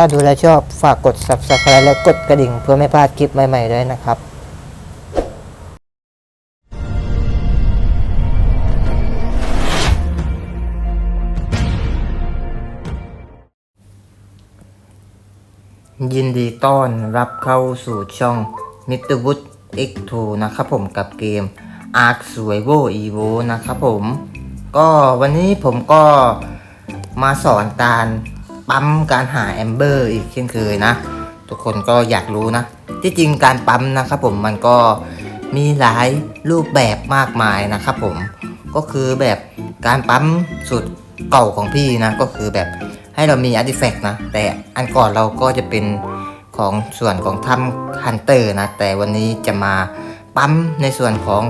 ถ้าดูแลชอบฝากกด subscribe และกดกระดิ่งเพื่อไม่พลาดคลิปใหม่ๆด้วยนะครับยินดีต้อนรับเข้าสู่ช่อง Mr. Wood X2 นะครับผมกับเกม Ark Survival Evo นะครับผม ก็วันนี้ผมก็มาสอนการ ปั๊มการหาแอมเบอร์อีกเช่นเคยนะ ทุกคนก็อยากรู้นะ ที่จริงการปั๊มนะครับผมมันก็มีหลายรูปแบบมากมายนะครับผมก็คือแบบการปั๊มสุดเก่าของพี่นะ ก็คือแบบให้เรามีอาร์ติแฟกต์นะ แต่อันก่อนเราก็จะเป็นของส่วนของถ้ำฮันเตอร์นะ แต่วันนี้จะมาปั๊มในส่วนของ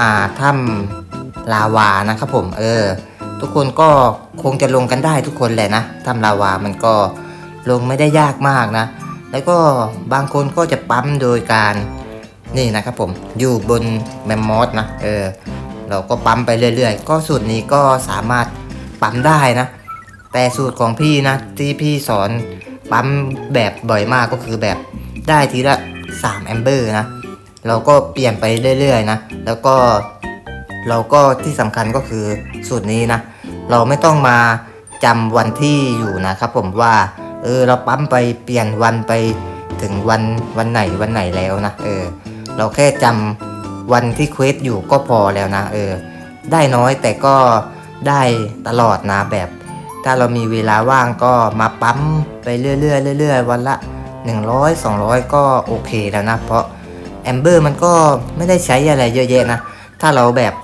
อ่าถ้ำลาวานะครับผมเออ ทุกคนก็คงจะลงกันได้ทุกคนแหละนะถ้ำลาวามันก็ลงไม่ได้ยากมากนะ แล้วก็บางคนก็จะปั๊มโดยการนี่นะครับผมอยู่บนแมมมอสนะเออเราก็ปั๊มไปเรื่อยๆ ก็สูตรนี้ก็สามารถปั๊มได้นะ แต่สูตรของพี่นะที่พี่สอนปั๊มแบบบ่อยมากก็คือแบบได้ทีละ3แอมเบอร์นะเราก็เปลี่ยนไปเรื่อยๆนะ แล้วก็ เราก็ที่สำคัญก็คือสูตรนี้นะ เราไม่ต้องมาจำวันที่อยู่นะครับ ผมว่าเออเราปั๊มไปเปลี่ยนวันไปถึงวันวันไหนวันไหนแล้วนะเออเราแค่จำวันที่เควสอยู่ก็พอแล้วนะเออได้น้อยแต่ก็ได้ตลอดนะแบบ ถ้าเรามีเวลาว่างก็มาปั๊มไปเรื่อยๆเรื่อยๆวันละ 100 200 ก็โอเคแล้วนะ เพราะแอมเบอร์มันก็ไม่ได้ใช้อะไรเยอะแยะนะ ถ้าเราแบบ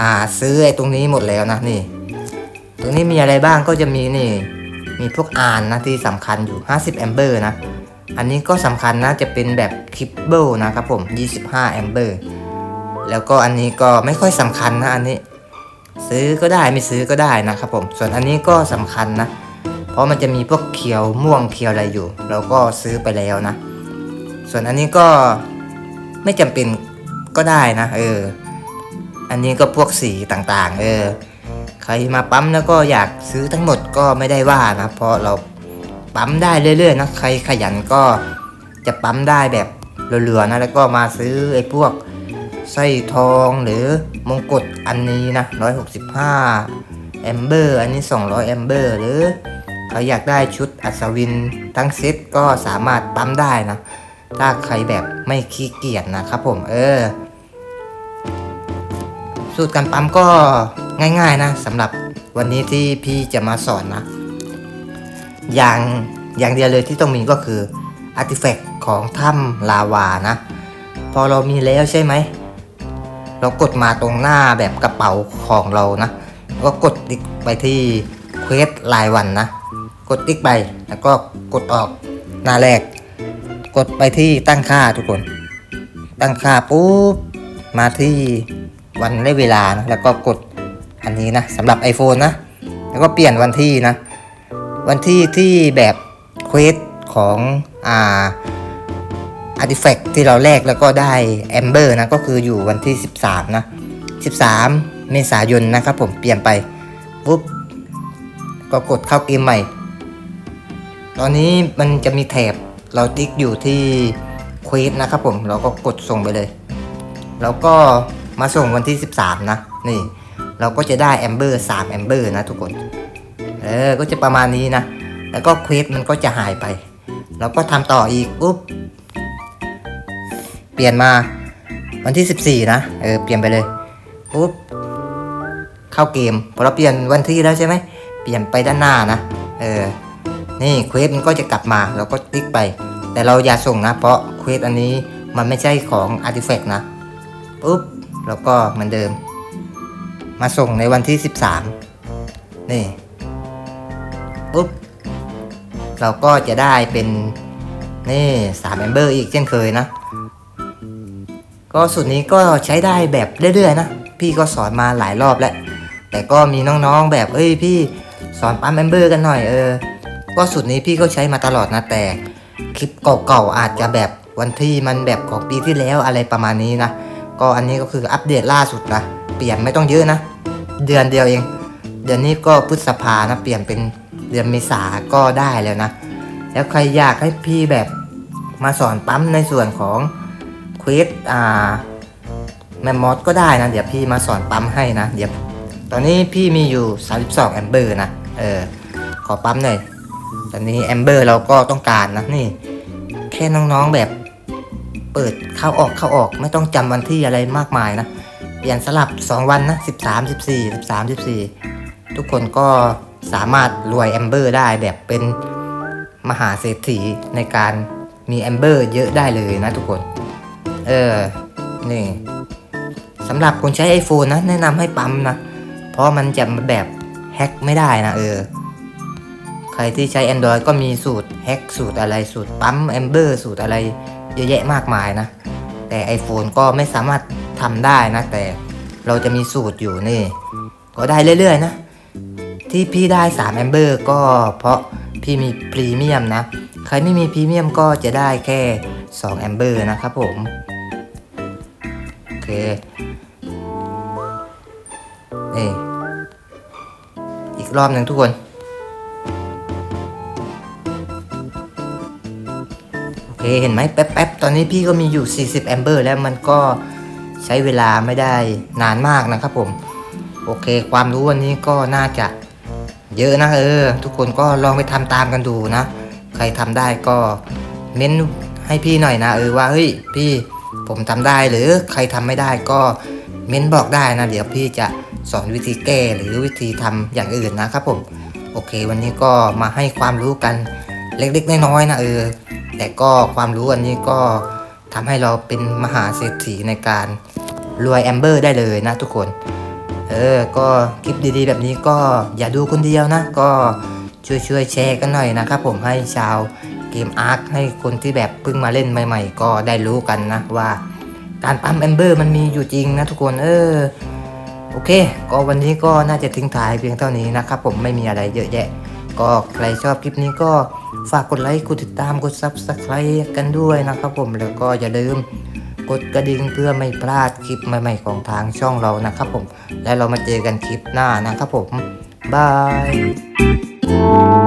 อ่าซื้อไอ้ตรงนี้หมดแล้วนะนี่ ตรงนี้มีอะไรบ้างก็จะมีนี่ มีพวกอ่านนะที่สำคัญอยู่ 50แอมเบอร์นะ อันนี้ก็สำคัญนะจะเป็นแบบคลิปเบิลนะครับผม 25แอมเบอร์แล้วก็อันนี้ก็ไม่ค่อยสำคัญนะอันนี้ ซื้อก็ได้ไม่ซื้อก็ได้นะครับผม ส่วนอันนี้ก็สำคัญนะ เพราะมันจะมีพวกเขียวม่วงเขียวอะไรอยู่ เราก็ซื้อไปแล้วนะ ส่วนอันนี้ก็ไม่จำเป็นก็ได้นะ เออ อันนี้ก็พวกสีต่างๆ เออ ใครมาปั๊มแล้วก็อยากซื้อทั้งหมดก็ไม่ได้ว่านะเพราะเราปั๊มได้เรื่อยๆนะใครขยันก็จะปั๊มได้แบบเรือๆนะแล้วก็มาซื้อไอ้พวกสร้อยทองหรือมงกุฎอันนี้นะ165แอมเบอร์อันนี้ 200แอมเบอร์หรือใครอยากได้ชุดอัศวินทั้งเซ็ตก็สามารถปั๊มได้นะ ถ้าใครแบบไม่ขี้เกียจนะครับผมเออ สูตรการปั๊มก็ง่าย ๆนะสำหรับวันนี้ที่พี่จะมาสอนนะ อย่างอย่างเดียวเลยที่ต้องมีก็คืออาร์ติแฟกต์ของถ้ำลาวานะ พอเรามีแล้วใช่ไหม เรากดมาตรงหน้าแบบกระเป๋าของเรานะ ก็กดติ๊กไปที่เควสรายวันนะ กดติ๊กไปแล้วก็กดออกหน้าแรก กดไปที่ตั้งค่าทุกคน ตั้งค่าปุ๊บมาที่ วันและเวลานะแล้วก็กดอันนี้นะสำหรับ iPhone นะ แล้วก็เปลี่ยนวันที่นะ วันที่ที่แบบเควสของอ่าอาร์ติแฟกต์ที่เราแลกแล้วก็ได้แอมเบอร์นะก็คืออยู่วันที่ 13 นะ 13 เมษายนนะครับผมเปลี่ยนไปปุ๊บก็กดเข้าเกมใหม่ ตอนนี้มันจะมีแถบเราติ๊กอยู่ที่เควสนะครับผมเราก็กดส่งไปเลย แล้วก็ มาส่งวันที่ 13 นะ นี่ เราก็จะได้แอมเบอร์3แอมเบอร์นะทุกคน เออ ก็จะประมาณนี้นะ แล้วก็เควสมันก็จะหายไป เราก็ทำต่ออีกปุ๊บ เปลี่ยนมาวันที่ 14 นะ เออ เปลี่ยนไปเลยปุ๊บ เข้าเกม พอเราเปลี่ยนวันที่แล้วใช่ไหม เปลี่ยนไปด้านหน้านะ เออ นี่เควสมันก็จะกลับมา เราก็ติ๊กไป แต่เราอย่าส่งนะ เพราะเควสอันนี้มันไม่ใช่ของอาร์ติแฟกต์นะปุ๊บ แล้วก็เหมือนเดิม มาส่งในวันที่ 13 นี่ปุ๊บเราก็จะได้เป็นนี่สามเมมเบอร์อีกเช่นเคยนะ ก็สูตรนี้ก็ใช้ได้แบบเรื่อยๆนะ พี่ก็สอนมาหลายรอบแล้ว แต่ก็มีน้องๆแบบเอ้ยพี่สอนปั๊มเมมเบอร์กันหน่อยเออ ก็สูตรนี้พี่ก็ใช้มาตลอดนะแต่คลิปเก่าๆอาจจะแบบวันที่มันแบบของปีที่แล้วอะไรประมาณนี้นะ ก็อันนี้ก็คืออัปเดตล่าสุดนะ เปลี่ยนไม่ต้องเยอะนะ เดือนเดียวเอง เดือนนี้ก็พฤษภานะ เปลี่ยนเป็นเดือนเมษาก็ได้แล้วนะ แล้วใครอยากให้พี่แบบมาสอนปั๊มในส่วนของควิสอ่าแมมมอสก็ได้นะ เดี๋ยวพี่มาสอนปั๊มให้นะ เดี๋ยวตอนนี้พี่มีอยู่ 32 แอมเบอร์นะ เออ ขอปั๊มหน่อย ตอนนี้แอมเบอร์เราก็ต้องการนะ นี่ แค่น้องๆแบบ เปิดเข้าออกเข้าออกไม่ต้องจำวันที่อะไรมากมายนะ เปลี่ยนสลับ 2 วันนะ 13 14 13 14 ทุกคนก็สามารถรวยแอมเบอร์ได้แบบเป็นมหาเศรษฐีในการมีแอมเบอร์เยอะได้เลยนะทุกคน เออ นี่สำหรับคนใช้ iPhone นะ แนะนำให้ปั๊มนะ เพราะมันจะแบบแฮ็กไม่ได้นะเออ ใครที่ใช้ Android ก็มีสูตรแฮ็กสูตรอะไรสูตรปั๊มแอมเบอร์สูตรอะไร เยอะแยะมากมายนะ แต่ iPhone ก็ไม่สามารถทำได้นะ แต่เราจะมีสูตรอยู่นี่ ก็ได้เรื่อยๆนะ ที่พี่ได้3แอมเบอร์ก็เพราะพี่มีพรีเมียมนะ ใครไม่มีพรีเมียมก็จะได้แค่2แอมเบอร์นะครับผม โอเคนี่อีกรอบหนึ่งทุกคน เคเห็นไหมแป๊บๆ ตอนนี้พี่ก็มีอยู่ 40 แอมเบอร์ แล้วมันก็ใช้เวลาไม่ได้นานมากนะครับผม โอเค ความรู้วันนี้ก็น่าจะเยอะนะเออ ทุกคนก็ลองไปทำตามกันดูนะ ใครทำได้ก็เม้นให้พี่หน่อยนะ เออว่าเฮ้ยพี่ผมทำได้หรือใครทำไม่ได้ก็เม้นบอกได้นะ เดี๋ยวพี่จะสอนวิธีแก้หรือวิธีทำอย่างอื่นนะครับผม โอเค วันนี้ก็มาให้ความรู้กันเล็กๆน้อยๆนะเออ แต่ก็ความรู้อันนี้ก็ทำให้เราเป็นมหาเศรษฐีในการรวยแอมเบอร์ได้เลยนะทุกคน เออ ก็คลิปดีๆ แบบนี้ก็อย่าดูคนเดียวนะ ก็ช่วยๆแชร์กันหน่อยนะครับผมให้ชาวเกมอาร์คให้คนที่แบบเพิ่งมาเล่นใหม่ ๆ ก็ได้รู้กันนะว่า การปั๊มแอมเบอร์มันมีอยู่จริงนะทุกคนเออโอเค ก็วันนี้ก็น่าจะทิ้งท้ายเพียงเท่านี้นะครับผมไม่มีอะไรเยอะแยะ ก็ใครชอบคลิปนี้ก็ ฝากกดไลค์กดติดตามกด Subscribe กันด้วยนะครับผมแล้วก็อย่าลืมกดกระดิ่งเพื่อไม่พลาดคลิปใหม่ๆของทางช่องเรานะครับผม และเรามาเจอกันคลิปหน้านะครับผม บาย